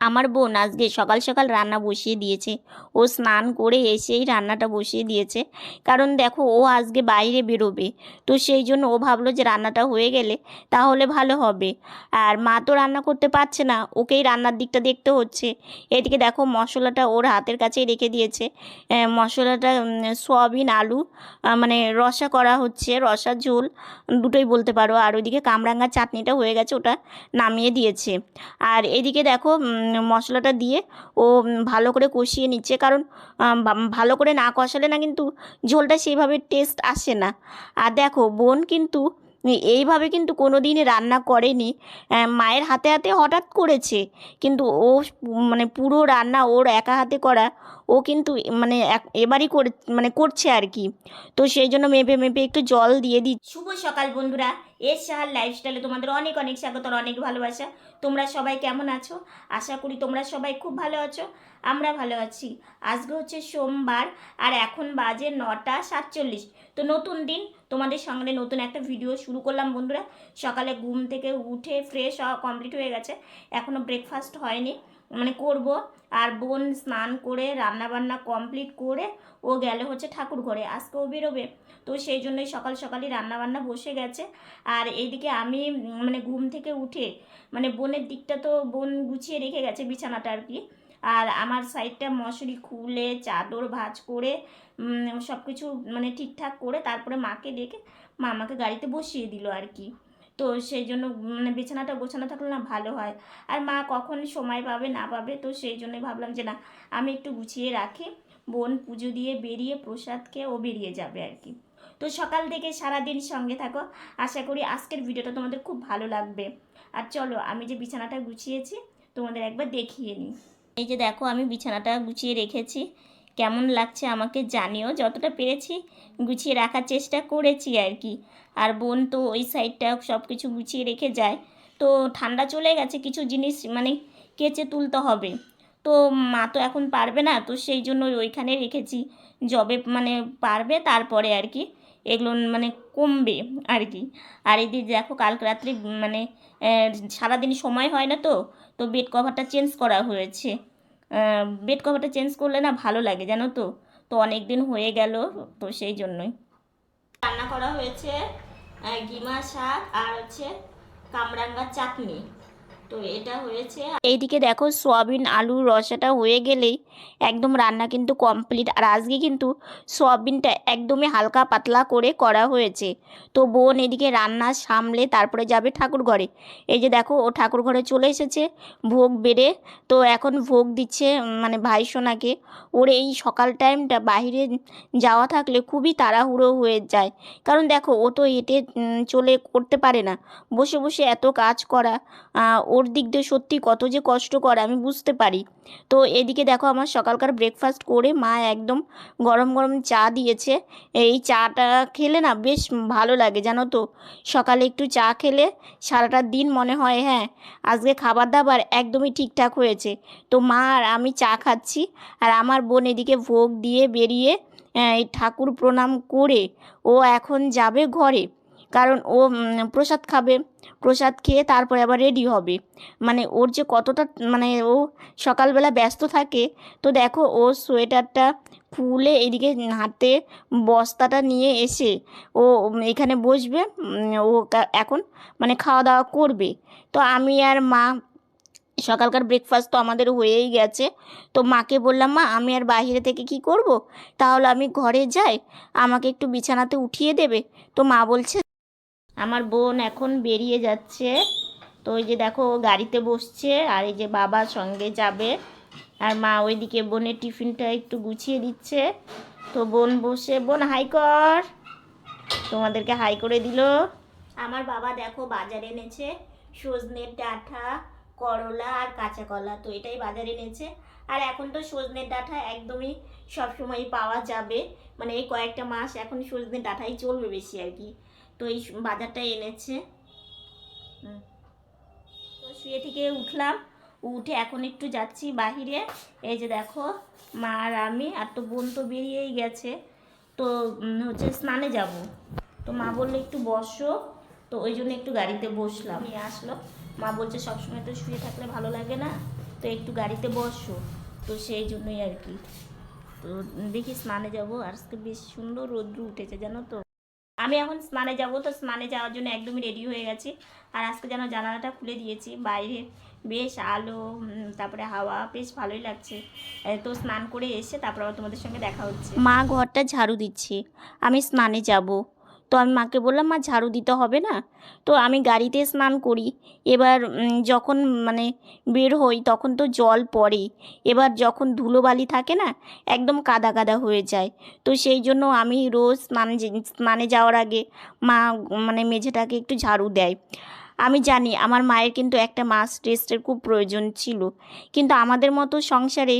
আমার বোন আজকে সকাল সকাল রান্না বসিয়ে দিয়েছে। ও স্নান করে এসেই রান্নাটা বসিয়ে দিয়েছে। কারণ দেখো, ও আজকে বাইরে বেরোবে। তো সেই জন্য ও ভাবলো যে রান্নাটা হয়ে গেলে তাহলে ভালো হবে। আর মা তো রান্না করতে পারছে না, ওকেই রান্নার দিকটা দেখতে হচ্ছে। এদিকে দেখো, মশলাটা ওর হাতের কাছেই রেখে দিয়েছে। মশলাটা সয়াবিন, আলু মানে রসা করা হচ্ছে রসা ঝোল, দুটোই বলতে পারো। আর ওইদিকে কামরাঙ্গার চাটনিটা হয়ে গেছে, ওটা নামিয়ে দিয়েছে। আর এদিকে দেখো মশলাটা দিয়ে ও ভালো করে কষিয়ে নিচ্ছে। কারণ ভালো করে না কষালে না কিন্তু ঝোলটা সেইভাবে টেস্ট আসে না। আর দেখো, বোন কিন্তু এইভাবে কিন্তু কোনো দিনই রান্না করেনি। মায়ের হাতে হাতে হঠাৎ করেছে। কিন্তু ও মানে পুরো রান্না ওর একা হাতে করা, ও কিন্তু মানে এবারই করে মানে করছে আর কি। তো সেই জন্য মেপে মেপে একটু জল দিয়ে দিই শুভ সকাল বন্ধুরা। এর সাহার লাইফস্টাইলে তোমাদের অনেক অনেক স্বাগত অনেক ভালোবাসা। তোমরা সবাই কেমন আছো? আশা করি তোমরা সবাই খুব ভালো আছো, আমরা ভালো আছি। আজকে হচ্ছে সোমবার আর এখন বাজে নটা সাতচল্লিশ। তো নতুন দিন, তোমাদের সঙ্গে নতুন একটা ভিডিও শুরু করলাম বন্ধুরা। সকালে ঘুম থেকে উঠে ফ্রেশ হওয়া কমপ্লিট হয়ে গেছে। এখনও ব্রেকফাস্ট হয়নি। মানে করব। আর বোন স্নান করে রান্না বান্না কমপ্লিট করে, ও গেলে হচ্ছে ঠাকুর ঘরে। আজকে ও বেরোবে। তো সেই জন্যই সকাল সকালই রান্না বান্না বসে গেছে। আর এইদিকে আমি মানে ঘুম থেকে উঠে মানে বোনের দিকটা তো বোন গুছিয়ে রেখে গেছে বিছানাটা আর কি। আর আমার সাইডটা মশারি খুলে, চাদর ভাঁজ করে সব কিছু মানে ঠিকঠাক করে, তারপরে মাকে ডেকে মা আমাকে গাড়িতে বসিয়ে দিল আর কি। তো সেই জন্য মানে বিছানাটা গোছানো থাকলে না ভালো হয়। আর মা কখন সময় পাবে না পাবে তো সেই জন্যই ভাবলাম যে না, আমি একটু গুছিয়ে রাখি। বোন পুজো দিয়ে বেরিয়ে প্রসাদ খেয়ে ও বেরিয়ে যাবে আর কি। তো সকাল থেকে সারাদিন সঙ্গে থাকো। আশা করি আজকের ভিডিওটা তোমাদের খুব ভালো লাগবে। আর চলো, আমি যে বিছানাটা গুছিয়েছি তোমাদের একবার দেখিয়ে নিই। এই যে দেখো, আমি বিছানাটা গুছিয়ে রেখেছি। কেমন লাগছে আমাকে জানিও। যতটা পেরেছি গুছিয়ে রাখার চেষ্টা করেছি আর কি। আর বোন তো ওই সাইডটা সব কিছু গুছিয়ে রেখে যায়। তো ঠান্ডা চলে গেছে, কিছু জিনিস মানে কেচে তুলতে হবে। তো মা তো এখন পারবে না, তো সেই জন্য ওইখানে রেখেছি। জবে মানে পারবে তারপরে আর কি। এগুলো মানে কমবে আর কি। আর এদিকে দেখো কালকে রাত্রে মানে সারাদিন সময় হয় না তো তো বেড কভারটা চেঞ্জ করা হয়েছে। বেড কভারটা চেঞ্জ করলে না ভালো লাগে, জানো তো? তো অনেক দিন হয়ে গেল, তো সেই জন্যই। রান্না করা হয়েছে গিমা শাক আর হচ্ছে কামরাঙ্গার চাটনি। তো এটা হয়েছে এইদিকে দেখো সোয়াবিন আলুর রসাটা হয়ে গেলেই একদম রান্না কিন্তু কমপ্লিট আর আজকে কিন্তু সোয়াবিনটা একদমই হালকা পাতলা করে করা হয়েছে। তো বোন এদিকে রান্না সামলে তারপরে যাবে ঠাকুর ঘরে। এই যে দেখো ও ঠাকুর ঘরে চলে এসেছে ভোগ বেড়ে। তো এখন ভোগ দিচ্ছে মানে ভাই সোনাকে। ওর এই সকাল টাইমটা বাইরে যাওয়া থাকলে খুবই তাড়াহুড়ো হয়ে যায়। কারণ দেখো ও তো হেঁটে চলে করতে পারে না। বসে বসে এত কাজ করা আহ, ওর দিক দিয়ে সত্যি কত যে কষ্ট করে, আমি বুঝতে পারি। তো এদিকে দেখো আমার সকালকার ব্রেকফাস্ট করে মা একদম গরম গরম চা দিয়েছে। এই চাটা খেলে না বেশ ভালো লাগে, জানো তো? সকালে একটু চা খেলে সারাটা দিন মনে হয় হ্যাঁ আজকে খাবার দাবার একদমই ঠিকঠাক হয়েছে। তো মা আর আমি চা খাচ্ছি আর আমার বোন এদিকে ভোগ দিয়ে বেরিয়ে এই ঠাকুর প্রণাম করে ও এখন যাবে ঘরে। কারণ ও প্রসাদ খাবে, প্রসাদ খেয়ে তারপরে আবার রেডি হবে। মানে ওর যে কতটা মানে ও সকালবেলা ব্যস্ত থাকে, তো দেখো ও সোয়েটারটা খুলে এদিকে হাতে বস্তাটা নিয়ে এসে ও এখানে বসবে ও এখন মানে খাওয়া দাওয়া করবে। তো আমি আর মা, সকালকার ব্রেকফাস্ট তো আমাদের হয়েই গেছে। তো মাকে বললাম, মা, আমি আর বাইরে থেকে কি করব? তাহলে আমি ঘরে যাই, আমাকে একটু বিছানাতে উঠিয়ে দেবে। তো মা বলছে আমার বোন এখন বেরিয়ে যাচ্ছে। তো ওই যে দেখো, ও গাড়িতে বসছে আর এই যে বাবা সঙ্গে যাবে। আর মা ওইদিকে বোনের টিফিনটা একটু গুছিয়ে দিচ্ছে। তো বোন বসে, বোন হাই কর। তোমাদেরকে হাই করে দিল। আমার বাবা দেখো বাজারে এনেছে সজনের ডাঁটা, করলা আর কাঁচা কলা। তো এটাই বাজারে এনেছে। আর এখন তো সজনের ডাঁটা একদমই সবসময় পাওয়া যাবে। মানে এই কয়েকটা মাস এখন সজনের ডাঁটাই চলবে বেশি আর কি। তো এই বাজারটা এনেছে। তো শুয়ে থেকে উঠলাম। উঠে এখন একটু যাচ্ছি বাহিরে। এই যে দেখো, মা আর আমি, আর তো বোন তো বেরিয়েই গেছে। তো হচ্ছে স্নানে যাব। তো মা বলল একটু বসো। তো ওই জন্য একটু গাড়িতে বসলাম। নিয়ে আসলো। মা বলছে, সবসময় তো শুয়ে থাকলে ভালো লাগে না। তো একটু গাড়িতে বসো। তো সেই জন্যই আর কি। তো দেখি স্নানে যাব। আজকে বেশ সুন্দর রৌদ্র উঠেছে, জানো তো। আমি এখন স্নানে যাব, তো স্নানে যাওয়ার জন্য একদমই রেডি হয়ে গেছি। আর আজকে যেন জানালাটা খুলে দিয়েছি, বাইরে বেশ আলো তারপরে হাওয়া, বেশ ভালোই লাগছে। তো স্নান করে এসে তারপর আবার তোমাদের সঙ্গে দেখা হচ্ছে। মা ঘরটা ঝাড়ু দিচ্ছে, আমি স্নানে যাব। তো আমি মাকে বললাম, মা, ঝাড়ু দিতে হবে না। তো আমি গাড়িতে স্নান করি। এবার যখন মানে বের হই, তখন তো জল পড়ে এবার যখন ধুলোবালি থাকে না, একদম কাদা কাদা হয়ে যায়। তো সেই জন্য আমি রোজ স্নান স্নানে যাওয়ার আগে মা মানে মেঝেটাকে একটু ঝাড়ু দেয়। আমি জানি আমার মায়ের কিন্তু একটা মাস রেস্টের খুব প্রয়োজন ছিল। কিন্তু আমাদের মতো সংসারে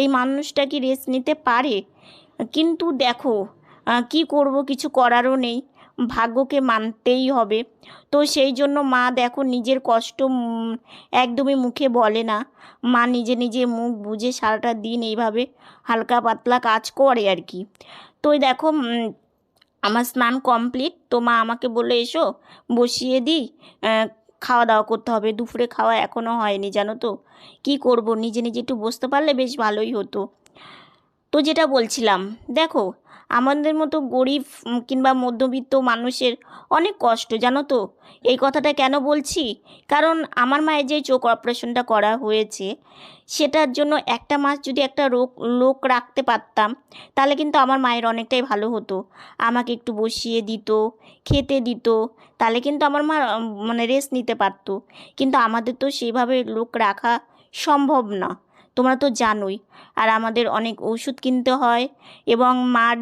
এই মানুষটা কি রেস্ট নিতে পারে? কিন্তু দেখো কি করব? কিছু করারও নেই। ভাগ্যকে মানতেই হবে। তো সেই জন্য মা দেখো নিজের কষ্ট একদমই মুখে বলে না। মা নিজে নিজে মুখ বুঝে সারাটা দিন এইভাবে হালকা পাতলা কাজ করে আর কি। তো দেখো আমার স্নান কমপ্লিট তো মা আমাকে বলে এসো, বসিয়ে দিই। খাওয়া দাওয়া করতে হবে। দুপুরে খাওয়া এখনও হয়নি, জানো তো। কি করব? নিজে নিজে একটু বসতে পারলে বেশ ভালোই হতো। তো যেটা বলছিলাম, দেখো আমাদের মতো গরিব কিংবা মধ্যবিত্ত মানুষের অনেক কষ্ট, জানো তো? এই কথাটা কেন বলছি? কারণ আমার মায়ের যে চোখ অপারেশনটা করা হয়েছে, সেটার জন্য একটা মাস যদি একটা রোগ, লোক রাখতে পারতাম, তাহলে কিন্তু আমার মায়ের অনেকটাই ভালো হতো। আমাকে একটু বসিয়ে দিত, খেতে দিত, তাহলে কিন্তু আমার মা মানে রেস্ট নিতে পারতো। কিন্তু আমাদের তো সেইভাবে লোক রাখা সম্ভব না। তোমরা তো জানোই। আর আমাদের অনেক ওষুধ কিনতে হয় এবং মার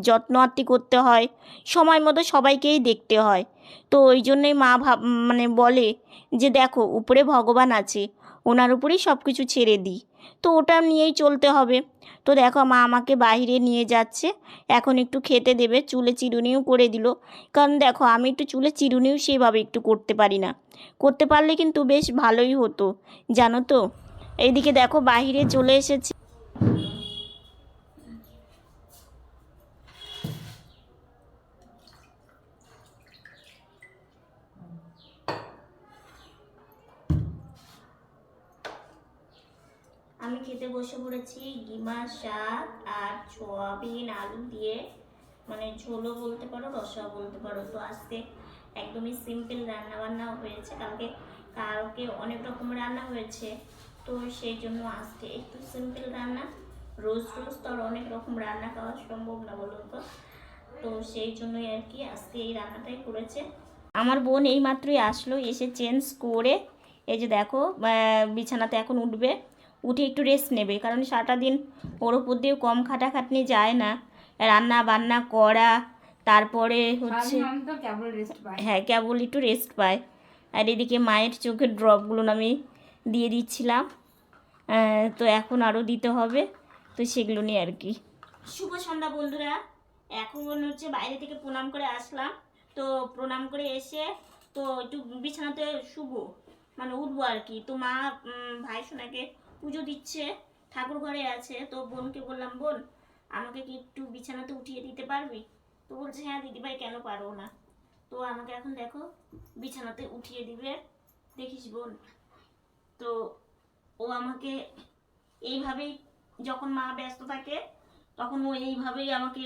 যত্ন আত্তি করতে হয়। সময় মতো সবাইকেই দেখতে হয়। তো ওই জন্যই মা ভাব মানে বলে যে দেখো, উপরে ভগবান আছে, ওনার উপরেই সব কিছু ছেড়ে দিই। তো ওটা নিয়েই চলতে হবে। তো দেখো, মা আমাকে বাইরে নিয়ে যাচ্ছে। এখন একটু খেতে দেবে, চুলে চিরুনিও করে দিল। কারণ দেখো, আমি একটু চুলে চিরুনিও সেভাবে একটু করতে পারি না। করতে পারলে কিন্তু বেশ ভালোই হতো, জানো তো? এইদিকে দেখো বাইরে চলে এসেছি। আমি খেতে বসে পড়েছি গিমা, শাক আর সোয়াবিন, আলু দিয়ে। মানে ঝোলও বলতে পারো, রসাও বলতে পারো। তো আজকে একদমই সিম্পল রান্না বান্না হয়েছে। কালকে কালকে অনেক রকম রান্না হয়েছে। তো সেই জন্য আজকে একটু সিম্পল রান্না। রোজ রোজ তো আর অনেক রকম রান্না খাওয়া সম্ভব না বলুন তো। তো সেই জন্যই আর কি আজকে এই রান্নাটাই করেছে। আমার বোন এই মাত্রই আসলো এসে চেঞ্জ করে এই যে দেখো বিছানাতে এখন উঠবে। উঠে একটু রেস্ট নেবে কারণ সারাটা দিন ওর উপর দিয়ে কম খাটাখাটনি যায় না। রান্না বান্না করা তারপরে হচ্ছে হ্যাঁ কেবল একটু রেস্ট পায়। আর এদিকে মায়ের চোখের ড্রপগুলো আমি দিয়ে দিচ্ছিলাম। তো এখন আরও দিতে হবে। তো সেগুলো নিয়ে আর কি। শুভ সন্ধ্যা বন্ধুরা। এখন হচ্ছে বাইরে থেকে প্রণাম করে আসলাম। তো প্রণাম করে এসে তো একটু বিছানাতে শুভ মানে উঠবো আর কি। তো মা ভাই সোনাকে পুজো দিচ্ছে, ঠাকুর ঘরে আছে। তো বোনকে বললাম, বোন, আমাকে কি একটু বিছানাতে উঠিয়ে দিতে পারবি? তো বলছে হ্যাঁ দিদিভাই, কেন পারব না? তো আমাকে এখন দেখো, বিছানাতে উঠিয়ে দিবে। দেখিস বোন। তো ও আমাকে এইভাবেই যখন মা ব্যস্ত থাকে, তখন ও এইভাবেই আমাকে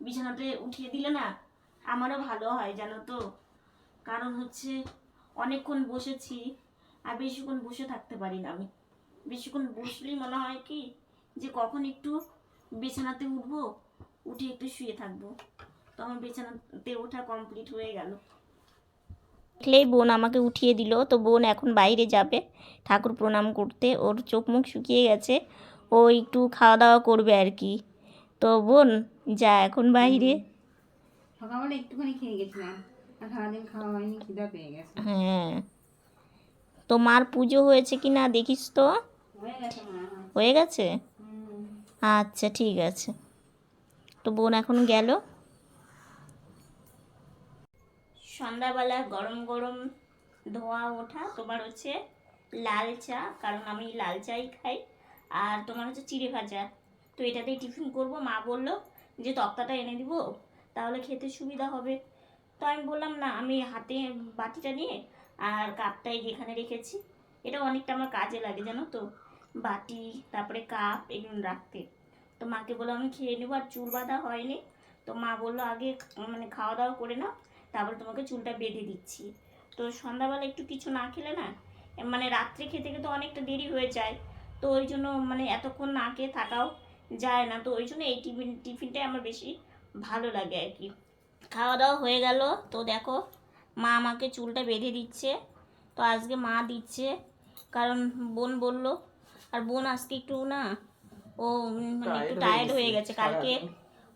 বিছানাতে উঠিয়ে দিলে না, আমারও ভালো হয় জানো তো। কারণ হচ্ছে অনেকক্ষণ বসেছি আর বেশিক্ষণ বসে থাকতে পারি না আমি। বেশিক্ষণ বসলেই মনে হয় কি যে কখন একটু বিছানাতে উঠবো, উঠে একটু শুয়ে থাকব। তো আমার বিছানাতে ওঠা কমপ্লিট হয়ে গেল। দেখলেই বোন আমাকে উঠিয়ে দিল। তো বোন এখন বাইরে যাবে ঠাকুর প্রণাম করতে। ওর চোখ মুখ শুকিয়ে গেছে। ও একটু খাওয়া দাওয়া করবে আর কি। তো বোন যা এখন বাইরে। সকালবেলা একটুখানি খেয়ে গেছিলাম সারাদিন খাওয়া হয়নি খিদা পেয়ে গেছে। হ্যাঁ। তো মার পুজো হয়েছে কি না দেখিস তো? হয়ে গেছে। আচ্ছা ঠিক আছে। তো বোন এখন গেল। সন্ধ্যাবেলা গরম গরম ধোয়া ওঠা, তোমার হচ্ছে লাল চা, কারণ আমি লাল চাই খাই, আর তোমার হচ্ছে চিড়ে ভাজা। তো এটাতেই টিফিন করব। মা বলল যে তক্তাটা এনে দিব, তাহলে খেতে সুবিধা হবে। তো আমি বললাম, না, আমি হাতে বাটিটা নিয়ে আর কাপটাই যেখানে রেখেছি। এটা অনেকটা আমার কাজে লাগে, জানো তো? বাটি, তারপরে কাপ, এগুলো রাখতে। তো মাকে বলল আমি খেয়ে নেব। আর চুল বাঁধা হয়নি। তো মা বলল, আগে মানে খাওয়া দাওয়া করে নাও। তারপরে তোমাকে চুলটা বেঁধে দিচ্ছি। তো সন্ধ্যাবেলা একটু কিছু না খেলে না মানে রাত্রে খেতে খেতে অনেকটা দেরি হয়ে যায়। তো ওই জন্য মানে এতক্ষণ না খেয়ে থাকাও যায় না। তো ওই জন্য এই টিফিন টিফিনটাই আমার বেশি ভালো লাগে আর কি। খাওয়া দাওয়া হয়ে গেল। তো দেখো মা আমাকে চুলটা বেঁধে দিচ্ছে। তো আজকে মা দিচ্ছে কারণ বোন বলল আর বোন আজকে একটু না ও মানে একটু টায়ার্ড হয়ে গেছে। কালকে।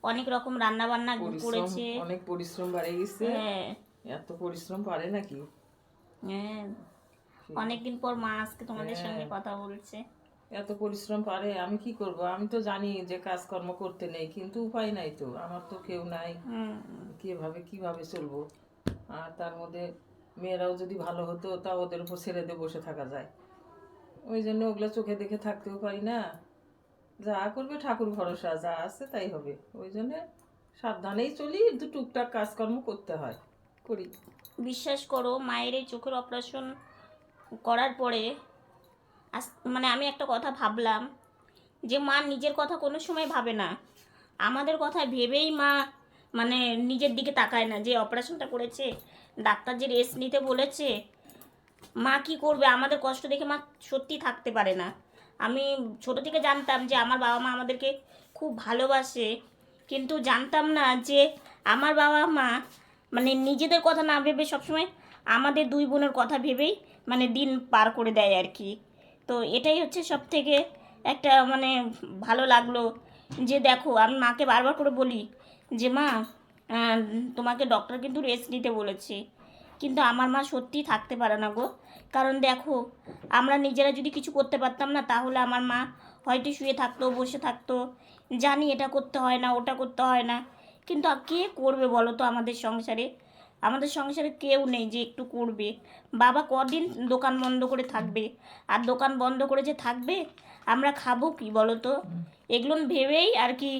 অনেক রকম রান্না বান্না করেছে। অনেক পরিশ্রম বাড়ে গেছে। হ্যাঁ। এত পরিশ্রম পারে নাকি? হ্যাঁ। অনেকদিন পর মা আজকে তোমাদের হ্যাঁ। সঙ্গে কথা বলছে। এত পরিশ্রম পারে আমি কি করব? আমি তো জানি যে কাজকর্ম করতে নেই কিন্তু উপায় নাই তো। আমার তো কেউ নাই। কীভাবে কীভাবে চলবো? আর তার মধ্যে মেয়েরাও যদি ভালো হতো তা ওদের উপর ছেড়ে দিয়ে বসে থাকা যায়। ওই জন্য ওগুলো চোখে দেখে থাকতেও পারি না। যা করবে ঠাকুর ভরসা, যা আছে তাই হবে। ওই জন্য সাবধানেই চলি কিন্তু টুকটাক কাজকর্ম করতে হয়, করি। বিশ্বাস করো, মায়ের এই চোখের অপারেশন করার পরে আস মানে আমি একটা কথা ভাবলাম যে মা নিজের কথা কোনো সময় ভাবে না। আমাদের কথা ভেবেই মা মানে নিজের দিকে তাকায় না যে অপারেশনটা করেছে, ডাক্তার যে রেস্ট নিতে বলেছে, মা কি করবে? আমাদের কষ্ট দেখে মা সত্যি থাকতে পারে না। আমি ছোট থেকে জানতাম যে আমার বাবা মা আমাদেরকে খুব ভালোবাসে। কিন্তু জানতাম না যে আমার বাবা মা মানে নিজেদের কথা না ভেবে সবসময় আমাদের দুই বোনের কথা ভেবেই মানে দিন পার করে দেয় আর কি তো এটাই হচ্ছে সব থেকে একটা মানে ভালো লাগল যে দেখো, আমি মাকে বারবার করে বলি যে, মা তোমাকে ডক্টর কিন্তু রেস্ট নিতে বলেছে। কিন্তু আমার মা সত্যিই থাকতে পারে না গো। কারণ দেখো, আমরা নিজেরা যদি কিছু করতে পারতাম না, তাহলে আমার মা হয়তো শুয়ে থাকতো, বসে থাকতো। জানি এটা করতে হয় না, ওটা করতে হয় না। কিন্তু কে করবে বলো তো আমাদের সংসারে? আমাদের সংসারে কেউ নেই যে একটু করবে। বাবা কদিন দোকান বন্ধ করে থাকবে? আর দোকান বন্ধ করে যে থাকবে, আমরা খাব কি বলো তো? এগুলো ভেবেই আর কি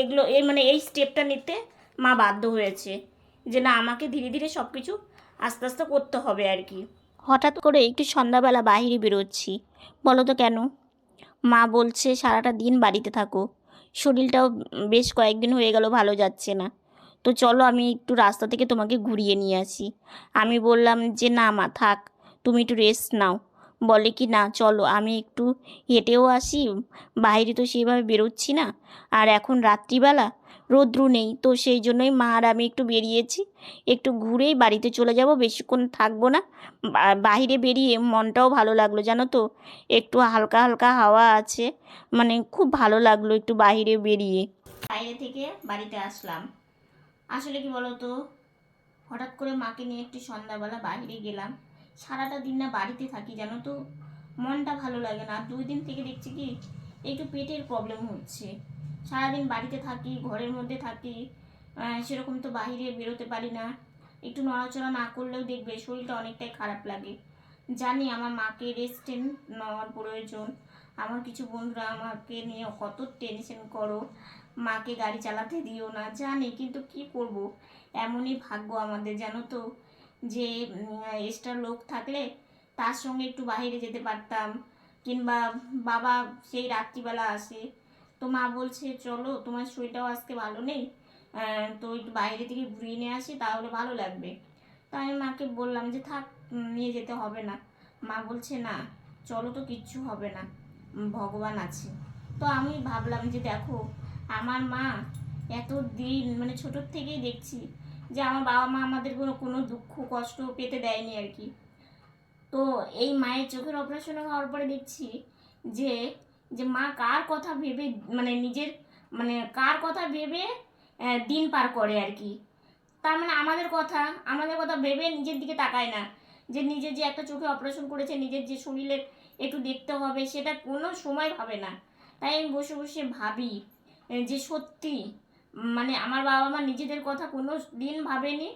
এগুলো এই মানে এই স্টেপটা নিতে মা বাধ্য হয়েছে। যে না, আমাকে ধীরে ধীরে সব কিছু আস্তে আস্তে করতে হবে আর কি। হঠাৎ করে একটু সন্ধ্যাবেলা বাইরে বেরোচ্ছি। বলো তো কেন? মা বলছে, সারাটা দিন বাড়িতে থাকো। শরীরটাও বেশ কয়েকদিন হয়ে গেল, ভালো যাচ্ছে না। তো চলো, আমি একটু রাস্তা থেকে তোমাকে ঘুরিয়ে নিয়ে আসি। আমি বললাম যে, না মা, থাক, তুমি একটু রেস্ট নাও। বলে কি, না, চলো। আমি একটু হেঁটেও আসি, বাইরে তো সেইভাবে বেরোচ্ছি না। আর এখন রাত্রিবেলা রৌদ্র নেই। তো সেই জন্যই মা আর আমি একটু বেরিয়েছি। একটু ঘুরেই বাড়িতে চলে যাব। বেশিক্ষণ থাকব না। বা- বাইরে বেরিয়ে মনটাও ভালো লাগল, জানো তো? একটু হালকা হালকা হাওয়া আছে। মানে খুব ভালো লাগল একটু বাইরে বেরিয়ে। বাইরে থেকে বাড়িতে আসলাম। আসলে কি বলো তো হঠাৎ করে মাকে নিয়ে একটু সন্ধ্যাবেলা বাইরে গেলাম। সারাটা দিন না বাড়িতে থাকি, জানো তো? মনটা ভালো লাগে না। দুই দিন থেকে দেখছি কি, একটু পেটের প্রবলেম হচ্ছে। সারাদিন বাড়িতে থাকি, ঘরের মধ্যে থাকি সেরকম তো বাইরে বেরোতে পারি না। একটু নড়াচড়া না করলেও দেখবে শরীরটা অনেকটাই খারাপ লাগে। জানি আমার মাকে রেস্টে নেওয়ার প্রয়োজন। আমার কিছু বন্ধুরা আমাকে নিয়ে কত টেনশন করো। মাকে গাড়ি চালাতে দিও না, জানি, কিন্তু কি করব? এমনই ভাগ্য আমাদের, জানো তো। যে এক্সট্রা লোক থাকলে তার সঙ্গে একটু বাইরে যেতে পারতাম। কিংবা বাবা সেই রাত্রিবেলা আসে তো মা বলছে, চলো, তোমার শরীরটাও আজকে ভালো নেই তো একটু বাইরে থেকে ঘুরিয়ে নিয়ে আসি, তাহলে ভালো লাগবে। তো আমি মাকে বললাম যে, থাক নিয়ে যেতে হবে না। মা বলছে, না, চলো তো, কিচ্ছু হবে না ভগবান আছে। তো আমি ভাবলাম যে, দেখো, আমার মা এত দিন মানে ছোটোর থেকেই দেখছি যে, আমার বাবা মা আমাদের কোনো কোনো দুঃখ কষ্ট পেতে দেয়নি আর কি। তো এই মায়ের চোখের অপারেশন হওয়ার পরে দেখছি যে যে মা কার কথা ভেবে মানে নিজের মানে কার কথা ভেবে দিন পার করে আর কি। তার মানে আমাদের কথা আমাদের কথা ভেবে নিজের দিকে তাকায় না। যে নিজের যে একটা চোখে অপারেশন করেছে, নিজের যে শরীরের একটু দেখতে হবে, সেটা কোনো সময় ভাবে না। তাই আমি বসে বসে ভাবি যে সত্যি মানে আমার বাবা মা নিজেদের কথা কোনো দিন ভাবেনি,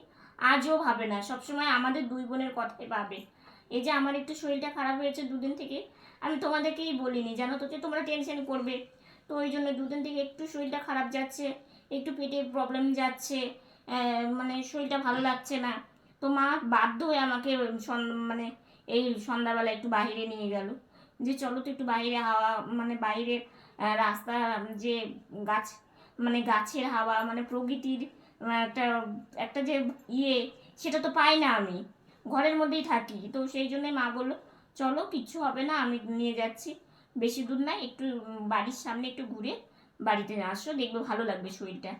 আজও ভাবে না। সবসময় আমাদের দুই বোনের কথাই ভাবে। এই যে আমার একটু শরীরটা খারাপ হয়েছে দুদিন থেকে আমি তোমাদেরকেই বলিনি জানো তো যে তোমরা টেনশন করবে। তো ওই জন্য দুদিন থেকে একটু শরীরটা খারাপ যাচ্ছে একটু পেটের প্রবলেম যাচ্ছে মানে শরীরটা ভালো লাগছে না। তো মা বাধ্য হয়ে আমাকে মানে এই সন্ধ্যাবেলা একটু বাইরে নিয়ে গেল। যে চলো তো একটু বাইরে হাওয়া মানে বাইরের আহ, রাস্তা যে গাছ মানে গাছের হাওয়া মানে প্রকৃতির একটা একটা যে ইয়ে সেটা তো পাই না আমি। ঘরের মধ্যেই থাকি। তো সেই জন্যই মা বলল চলো কিচ্ছু হবে না, আমি নিয়ে যাচ্ছি। বেশি দূর নাই একটু বাড়ির সামনে একটু ঘুরে বাড়িতে আসো, দেখবে ভালো লাগবে শরীরটা।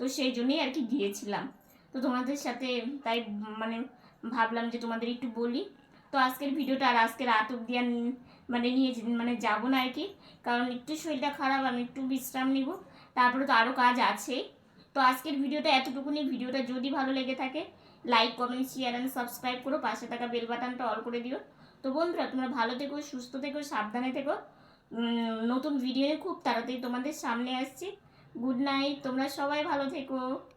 তো সেই জন্যই আর কি গিয়েছিলাম। তো তোমাদের সাথে তাই মানে ভাবলাম যে তোমাদের একটু বলি। তো আজকের ভিডিওটা আর আজকে রাত অব্দি আর মানে নিয়ে মানে যাব না আর কি। কারণ একটু শরীরটা খারাপ, আমি একটু বিশ্রাম নিব। তারপরে তো আরও কাজ আছে তো আজকের ভিডিওটা, এতটুকুনি। ভিডিওটা যদি ভালো লেগে থাকে like comment share and subscribe করো। পাশে থাকা বেল বাটনটা অল করে দিও। তো বন্ধুরা, তোমরা ভালো থেকো, সুস্থ থেকো, সাবধানে থেকো। নতুন ভিডিও খুব তাড়াতাড়ি তোমাদের সামনে আসছি। গুড নাইট তোমরা সবাই ভালো থেকো।